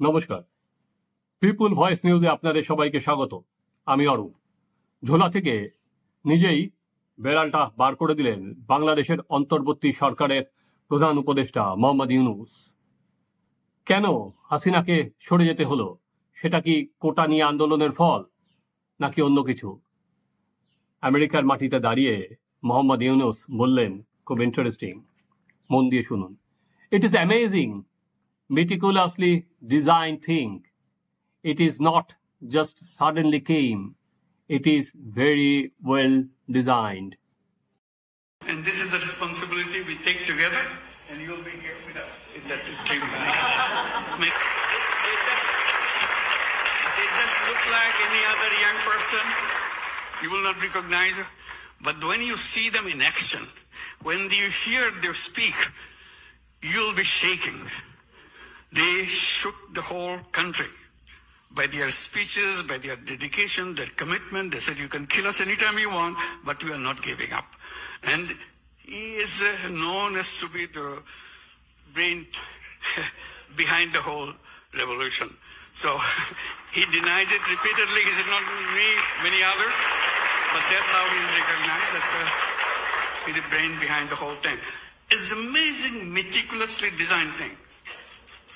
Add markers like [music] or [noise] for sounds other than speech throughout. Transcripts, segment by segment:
নমস্কার। পিপুল ভয়েস নিউজে আপনাদের সবাইকে স্বাগত। আমি অরূপ। ঝোলা থেকে নিজেই বেড়ালটা বার করে দিলেন বাংলাদেশের অন্তর্বর্তী সরকারের প্রধান উপদেষ্টা মোহাম্মদ ইউনুস। কেন হাসিনাকে সরে যেতে হলো? সেটা কি কোটা নিয়ে আন্দোলনের ফল, নাকি অন্য কিছু? আমেরিকার মাটিতে দাঁড়িয়ে মোহাম্মদ ইউনুস বললেন, খুব ইন্টারেস্টিং মন দিয়ে শুনুন। It is amazing meticulously designed thing. It is not just suddenly came, it is very well designed. And this is the responsibility we take together, and you'll be here with us in that dream. they, just, just look like any other young person. You will not recognize them. But when you see them in action, when you hear them speak, you'll be shaking. They shook the whole country by their speeches, by their dedication, their commitment. They said, You can kill us anytime you want, but we are not giving up. And he is uh, known as to be the brain [laughs] behind the whole revolution. So [laughs] he denies it repeatedly. He said, Not me, many others. But that's how he is recognized that uh, he's the brain behind the whole thing. It's amazing, meticulously designed thing.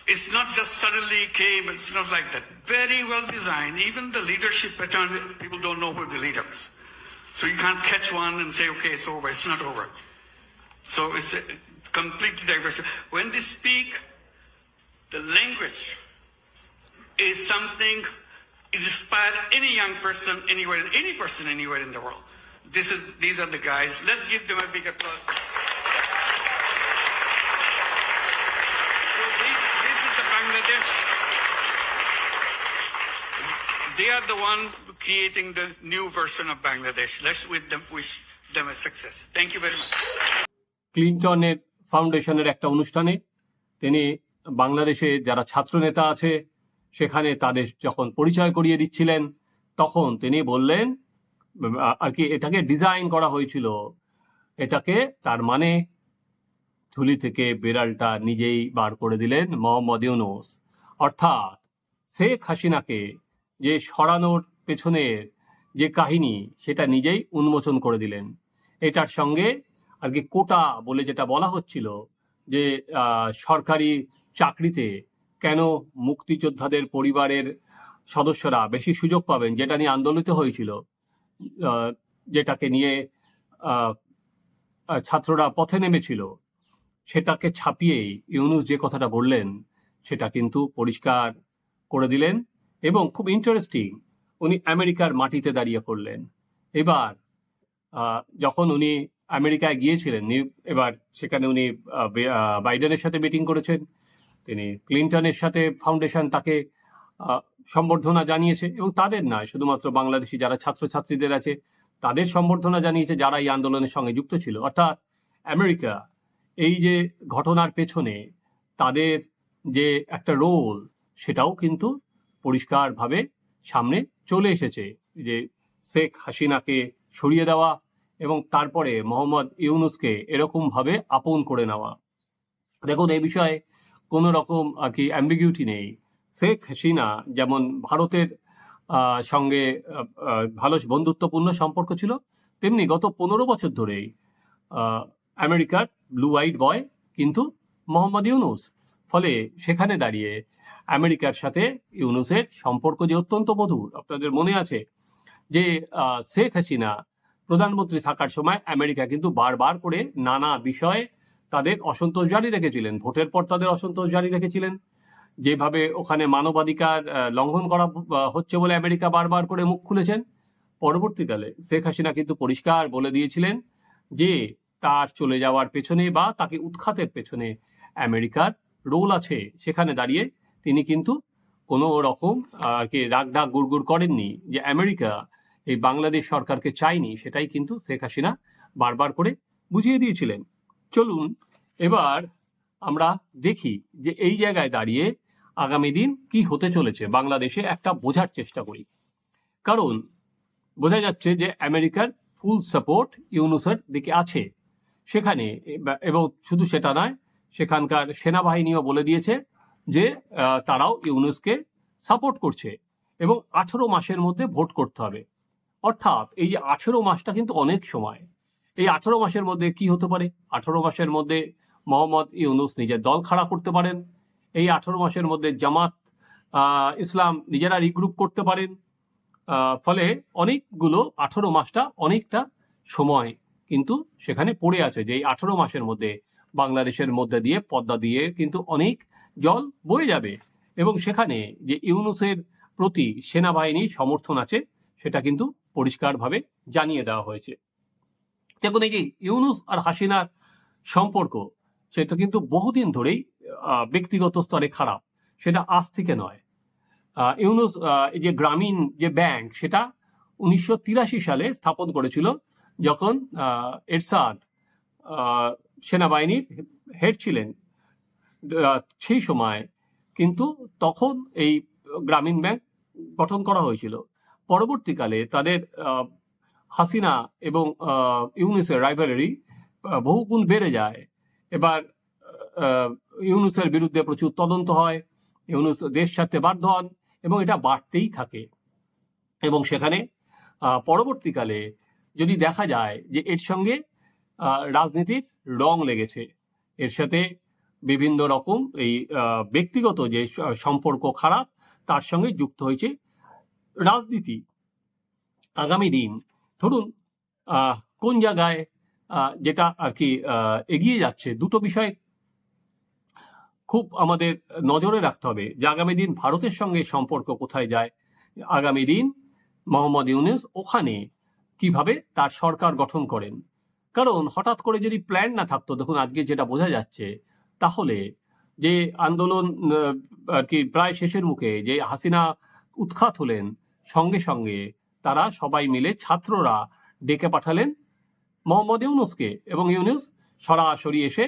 It's not just suddenly came, it's not like that. Very well designed. Even the leadership pattern, people don't know who the leaders. So you can't catch one and say, okay, it's over. It's not over. So it's completely diverse. When they speak, the language is something inspire any young person anywhere, any person anywhere in the world. This is these are the guys. Let's give them a big applause. They are the one creating the new version of Bangladesh. Let's with them, wish them a success. Thank you very much. ক্লিন্টনের ফাউন্ডেশনের একটা অনুষ্ঠানে তিনি বাংলাদেশে যারা ছাত্রনেতা আছে, সেখানে তাদের যখন পরিচয় করিয়ে দিচ্ছিলেন, তখন তিনি বললেন, আর কি, এটাকে ডিজাইন করা হয়েছিল এটাকে তার মানে ঝুলি থেকে বিড়ালটা নিজেই বার করে দিলেন মোহাম্মদ ইউনুস অর্থাৎ শেখ হাসিনাকে যে সরানোর পেছনের যে কাহিনী, সেটা নিজেই উন্মোচন করে দিলেন। এটার সঙ্গে আর কি কোটা বলে যেটা বলা হচ্ছিল যে সরকারি চাকরিতে কেন মুক্তিযোদ্ধাদের পরিবারের সদস্যরা বেশি সুযোগ পাবেন, যেটা নিয়ে আন্দোলিত হয়েছিল যেটাকে নিয়ে ছাত্ররা পথে নেমেছিল, সেটাকে ছাপিয়েই ইউনুস যে কথাটা বললেন সেটা কিন্তু পরিষ্কার করে দিলেন এবং খুব ইন্টারেস্টিং উনি আমেরিকার মাটিতে দাঁড়িয়ে করলেন। এবার যখন উনি আমেরিকায় গিয়েছিলেন এবার সেখানে উনি বাইডেনের সাথে মিটিং করেছেন। তিনি ক্লিন্টনের সাথে ফাউন্ডেশন তাকে সম্বর্ধনা জানিয়েছে এবং তাদের নয়, শুধুমাত্র বাংলাদেশি যারা ছাত্রছাত্রীদের আছে, তাদের সম্বর্ধনা জানিয়েছে যারা এই আন্দোলনের সঙ্গে যুক্ত ছিল। অর্থাৎ আমেরিকা এই যে ঘটনার পেছনে তাদের যে একটা রোল, সেটাও কিন্তু পরিষ্কারভাবে সামনে চলে এসেছে। যে শেখ হাসিনাকে সরিয়ে দেওয়া এবং তারপরে মোহাম্মদ ইউনুসকে এরকমভাবে আপন করে নেওয়া। দেখুন, এই বিষয়ে কোনো রকম আর কি অ্যাম্বিগিউটি নেই। শেখ হাসিনা যেমন ভারতের সঙ্গে ভালো বন্ধুত্বপূর্ণ সম্পর্ক ছিল, তেমনি গত পনেরো বছর ধরেই আমেরিকার ব্লু হোয়াইট বয় কিন্তু মোহাম্মদ ইউনুস। ফলে সেখানে দাঁড়িয়ে আমেরিকার সাথে ইউনুসের সম্পর্ক যে অত্যন্ত মধুর, আপনাদের মনে আছে? যে শেখ হাসিনা প্রধানমন্ত্রী থাকার সময় আমেরিকা কিন্তু বারবার করে নানা বিষয়ে তাদের অসন্তোষ জারি রেখেছিলেন। ভোটের পর তাদের অসন্তোষ জারি রেখেছিলেন। যেভাবে ওখানে মানবাধিকার লঙ্ঘন করা হচ্ছে বলে আমেরিকা বারবার করে মুখ খুলেছেন, পরবর্তীকালে শেখ হাসিনা কিন্তু পরিষ্কার বলে দিয়েছিলেন যে, তার চলে যাওয়ার পেছনে বা তাকে উৎখাতের পেছনে আমেরিকার রোল আছে সেখানে দাঁড়িয়ে তিনি কিন্তু কোনো রকম আর কি রাগ ঢাক গুড়গুড় করেননি যে আমেরিকা এই বাংলাদেশ সরকারকে চায়নি, সেটাই কিন্তু শেখ হাসিনা বারবার করে বুঝিয়ে দিয়েছিলেন। চলুন এবার আমরা দেখি যে এই জায়গায় দাঁড়িয়ে আগামী দিন কি হতে চলেছে বাংলাদেশে একটা বোঝার চেষ্টা করি। কারণ বোঝা যাচ্ছে যে আমেরিকার ফুল সাপোর্ট ইউনুসের দিকে আছে। সেখানে এবং শুধু সেটা নয় সেখানকার সেনাবাহিনীও বলে দিয়েছে যে তারাও ইউনুসকে সাপোর্ট করছে এবং আঠেরো মাসের মধ্যে ভোট করতে হবে। অর্থাৎ এই যে আঠেরো মাসটা কিন্তু অনেক সময়। এই আঠেরো মাসের মধ্যে কি হতে পারে? আঠেরো মাসের মধ্যে মোহাম্মদ ইউনুস নিজের দল খাড়া করতে পারেন। এই আঠেরো মাসের মধ্যে জামাত ইসলাম নিজেরা রিগ্রুপ করতে পারেন। ফলে অনেকগুলো আঠেরো মাসটা অনেকটা সময় কিন্তু সেখানে পড়ে আছে যে এই আঠেরো মাসের মধ্যে বাংলাদেশের মধ্যে দিয়ে, পদ্মা দিয়ে কিন্তু অনেক জল বয়ে যাবে। এবং সেখানে যে ইউনুসের প্রতি সেনাবাহিনীর সমর্থন আছে, সেটা কিন্তু পরিষ্কারভাবে জানিয়ে দেওয়া হয়েছে। দেখুন, এই যে ইউনুস আর হাসিনার সম্পর্ক, সেটা কিন্তু বহুদিন ধরেই ব্যক্তিগত স্তরে খারাপ। সেটা আজ থেকে নয়। ইউনুস যে গ্রামীণ যে ব্যাংক, সেটা উনিশশো তিরাশি সালে স্থাপন করেছিল যখন এরশাদ সেনাবাহিনীর হেড ছিলেন। সেই সময় কিন্তু তখন এই গ্রামীণ ব্যাংক গঠন করা হয়েছিল। পরবর্তীকালে তাদের হাসিনা এবং ইউনুসের রাইভালারি বহুগুণ বেড়ে যায়। এবার ইউনুসের বিরুদ্ধে প্রচুর তদন্ত হয়, ইউনুস দেশ ছাড়তে বাধ্য হন এবং এটা বাড়তেই থাকে। এবং সেখানে পরবর্তীকালে যদি দেখা যায় যে এর সঙ্গে রাজনীতির রং লেগেছে। এর সাথে বিভিন্ন রকম এই ব্যক্তিগত যে সম্পর্ক খারাপ, তার সঙ্গে যুক্ত হয়েছে রাজনীতি। আগামী দিন, ধরুন কোন জায়গায় যেটা আর কি এগিয়ে যাচ্ছে, দুটো বিষয় খুব আমাদের নজরে রাখতে হবে। যে আগামী দিন ভারতের সঙ্গে সম্পর্ক কোথায় যায়, আগামী দিন মোহাম্মদ ইউনুস ওখানে কীভাবে তার সরকার গঠন করেন। কারণ হঠাৎ করে যদি প্ল্যান না থাকতো, দেখুন আজকে যেটা বোঝা যাচ্ছে, তাহলে যে আন্দোলন আর কি প্রায় শেষের মুখে যে হাসিনা উৎখাত হলেন, সঙ্গে সঙ্গে তারা সবাই মিলে ছাত্ররা ডেকে পাঠালেন মোহাম্মদ ইউনুসকে এবং ইউনুস সরাসরি এসে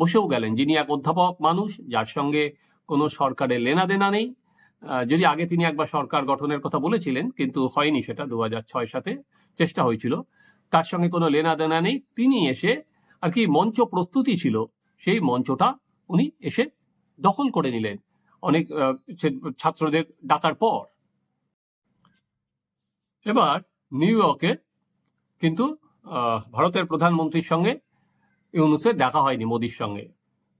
বসেও গেলেন। যিনি এক অধ্যাপক মানুষ, যার সঙ্গে কোনো সরকারের লেনাদেনা নেই। যদি আগে তিনি একবার সরকার গঠনের কথা বলেছিলেন, কিন্তু হয়নি সেটা, দু হাজার ছয় সাথে চেষ্টা হয়েছিল। তার সঙ্গে কোনো লেনাদেনা নেই। তিনি এসে আর কি মঞ্চ প্রস্তুতি ছিল। সেই মঞ্চটা উনি এসে দখল করে নিলেন। অনেক ছাত্রদের ডাকার পর। এবার নিউ ইয়র্কে কিন্তু ভারতের প্রধানমন্ত্রীর সঙ্গে ইউনুসের দেখা হয়নি মোদির সঙ্গে।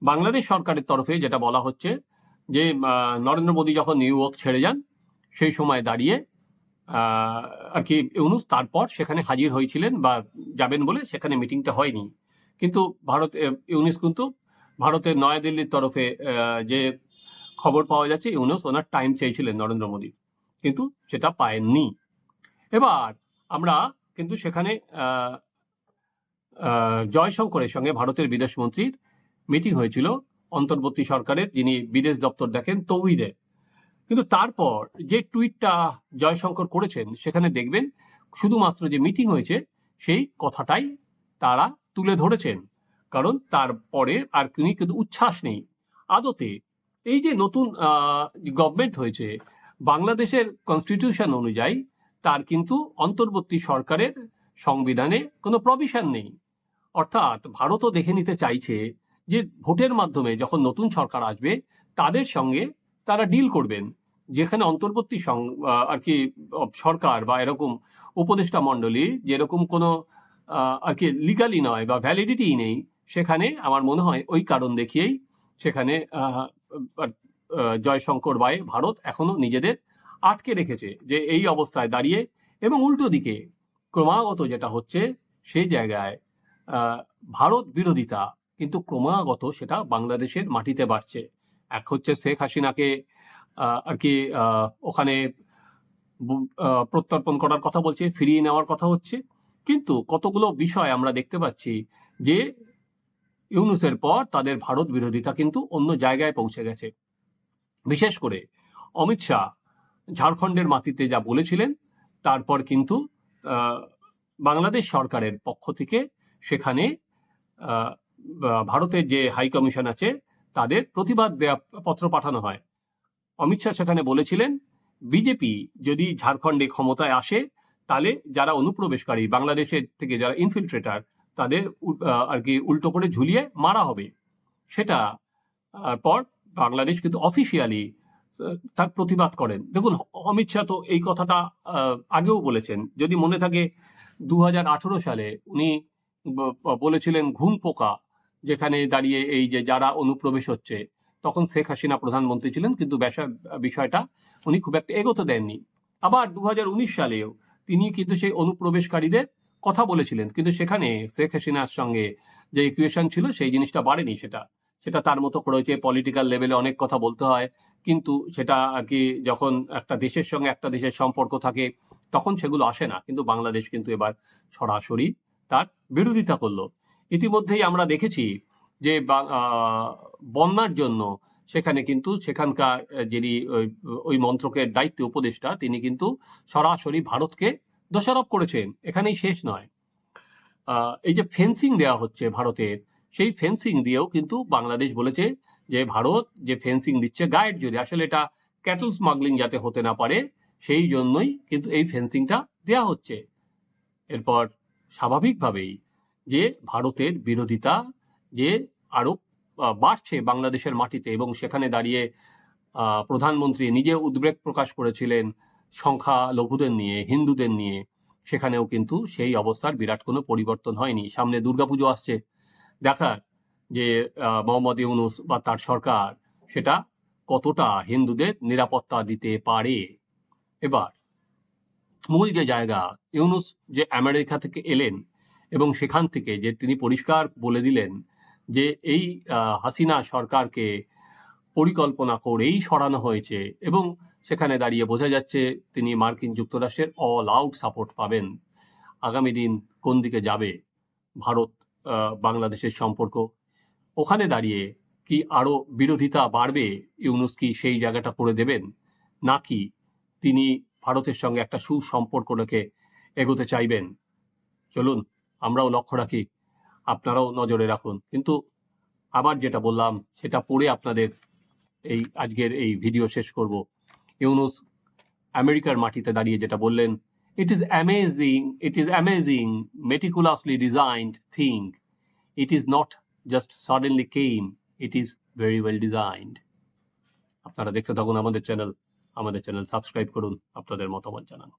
বাংলাদেশ সরকারের তরফে যেটা বলা হচ্ছে যে নরেন্দ্র মোদী যখন নিউ ইয়র্ক ছেড়ে যান, সেই সময় দাঁড়িয়ে আর কি ইউনুস তারপর সেখানে হাজির হয়েছিলেন বা যাবেন বলে সেখানে মিটিংটা হয়নি। কিন্তু ভারত ইউনুস কিন্তু ভারতের নয়াদিল্লির তরফে যে খবর পাওয়া যাচ্ছে, ইউনুস ওনার টাইম চেয়েছিলেন নরেন্দ্র মোদী। কিন্তু সেটা পায়েননি। এবার আমরা কিন্তু সেখানে জয়শঙ্করের সঙ্গে ভারতের বিদেশ মন্ত্রীর মিটিং হয়েছিল। অন্তর্বর্তী সরকারের যিনি বিদেশ দপ্তর দেখেন, তৌহিদে। কিন্তু তারপর যে টুইটটা জয়শঙ্কর করেছেন, সেখানে দেখবেন শুধুমাত্র যে মিটিং হয়েছে, সেই কথাটাই তারা তুলে ধরেছেন। কারণ তারপরে আর তিনি কিন্তু উচ্ছ্বাস নেই। আদতে এই যে নতুন গভর্নমেন্ট হয়েছে, বাংলাদেশের কনস্টিটিউশন অনুযায়ী তার কিন্তু অন্তর্বর্তী সরকারের সংবিধানে কোনো প্রভিশন নেই। অর্থাৎ ভারতও দেখে নিতে চাইছে যে ভোটের মাধ্যমে যখন নতুন সরকার আসবে, তাদের সঙ্গে তারা ডিল করবেন। যেখানে অন্তর্বর্তী আর কি সরকার বা এরকম উপদেষ্টা মণ্ডলী যেরকম কোনো আর কি লিগালি নয় বা ভ্যালিডিটি নেই, সেখানে আমার মনে হয় ওই কারণ দেখিয়েই সেখানে জয়শঙ্কর বাই ভারত এখনও নিজেদের আটকে রেখেছে যে এই অবস্থায় দাঁড়িয়ে এবং উল্টো দিকে ক্রমাগত যেটা হচ্ছে সেই জায়গায় ভারত বিরোধিতা কিন্তু ক্রমাগত সেটা বাংলাদেশের মাটিতে বাড়ছে। এক হচ্ছে শেখ হাসিনাকে আর কি ওখানে প্রত্যর্পণ করার কথা বলছে, ফিরিয়ে নেওয়ার কথা হচ্ছে। কিন্তু কতগুলো বিষয় আমরা দেখতে পাচ্ছি যে ইউনুসের পর তাদের ভারত বিরোধিতা কিন্তু অন্য জায়গায় পৌঁছে গেছে। বিশেষ করে অমিত শাহ ঝাড়খণ্ডের মাটিতে যা বলেছিলেন, তারপর কিন্তু বাংলাদেশ সরকারের পক্ষ থেকে সেখানে ভারতের যে হাই কমিশন আছে, তাদের প্রতিবাদ দেয়া- পত্র পাঠানো হয়। অমিত শাহ সেখানে বলেছিলেন, বিজেপি যদি ঝাড়খণ্ডে ক্ষমতায় আসে, তাহলে যারা অনুপ্রবেশকারী, বাংলাদেশের থেকে যারা ইনফিল্ট্রেটার তাদের আর কি উল্টো করে ঝুলিয়ে মারা হবে। সেটা পর বাংলাদেশ কিন্তু অফিসিয়ালি তার প্রতিবাদ করেন। দেখুন, অমিত শাহ তো এই কথাটা আগেও বলেছেন। যদি মনে থাকে দু হাজার আঠেরো সালে উনি বলেছিলেন, ঘুম পোকা যেখানে দাঁড়িয়ে এই যে যারা অনুপ্রবেশ হচ্ছে তখন শেখ হাসিনা প্রধানমন্ত্রী ছিলেন, কিন্তু বিষয়টা উনি খুব একটা এগোতে দেননি। আবার দু হাজার উনিশ সালেও তিনি কিন্তু সেই অনুপ্রবেশকারীদের কথা বলেছিলেন, কিন্তু সেখানে শেখ হাসিনার সঙ্গে যে ইকুয়েশন ছিল সেই জিনিসটা বাড়েনি সেটা। সেটা তার মতো করে করেছে পলিটিক্যাল লেভেলে অনেক কথা বলতে হয়, কিন্তু সেটা আর কি যখন একটা দেশের সঙ্গে একটা দেশের সম্পর্ক থাকে, তখন সেগুলো আসে না। কিন্তু বাংলাদেশ কিন্তু এবার সরাসরি তার বিরোধিতা করল। ইতিমধ্যেই আমরা দেখেছি যে বন্যার জন্য সেখানে কিন্তু সেখানকার যিনি ওই- মন্ত্রকের দায়িত্বে উপদেষ্টা, তিনি কিন্তু সরাসরি ভারতকে দোষারোপ করেছেন। এখানেই শেষ নয়। এই যে ফেন্সিং দেওয়া হচ্ছে ভারতের, সেই ফেন্সিং দিয়েও কিন্তু বাংলাদেশ বলেছে যে ভারত যে ফেন্সিং দিচ্ছে গাইড জুড়ে আসলে এটা ক্যাটল স্মাগলিং যাতে হতে না পারে, সেই জন্যই কিন্তু এই ফেন্সিংটা দেয়া হচ্ছে। এরপর স্বাভাবিকভাবেই যে ভারতের বিরোধিতা যে আরও আহ, বাড়ছে বাংলাদেশের মাটিতে এবং সেখানে দাঁড়িয়ে প্রধানমন্ত্রী নিজে উদ্বেগ প্রকাশ করেছিলেন সংখ্যা লঘুদের নিয়ে হিন্দুদের নিয়ে। সেখানেও কিন্তু সেই অবস্থার বিরাট কোনো পরিবর্তন হয়নি। সামনে দুর্গাপুজো আসছে। দেখার যে মোহাম্মদ ইউনুস বা তার সরকার সেটা কতটা হিন্দুদের নিরাপত্তা দিতে পারে? এবার মূল যে জায়গা ইউনুস যে আমেরিকা থেকে এলেন এবং সেখান থেকে যে তিনি পরিষ্কার বলে দিলেন যে এই হাসিনা সরকারকে পরিকল্পনা করেই সরানো হয়েছে এবং সেখানে দাঁড়িয়ে বোঝা যাচ্ছে তিনি মার্কিন যুক্তরাষ্ট্রের অল আউট সাপোর্ট পাবেন। আগামী দিন কোন দিকে যাবে ভারত বাংলাদেশের সম্পর্ক? ওখানে দাঁড়িয়ে কি আরও বিরোধিতা বাড়বে ইউনুস কি সেই জায়গাটা করে দেবেন? নাকি তিনি ভারতের সঙ্গে একটা সুসম্পর্ক রেখে এগোতে চাইবেন? চলুন, আমরাও লক্ষ্য রাখি। আপনারাও নজরে রাখুন। কিন্তু আবার যেটা বললাম, সেটা পড়ে আপনাদের এই আজকের এই ভিডিও শেষ করব। ইউনুস আমেরিকার মাটিতে দাঁড়িয়ে যেটা বললেন it is amazing it is amazing meticulously designed thing it is not just suddenly came it is very well designed আপনারা দেখতে থাকুন আমাদের চ্যানেল আমাদের চ্যানেল সাবস্ক্রাইব করুন, আপনাদের মতামত জানান।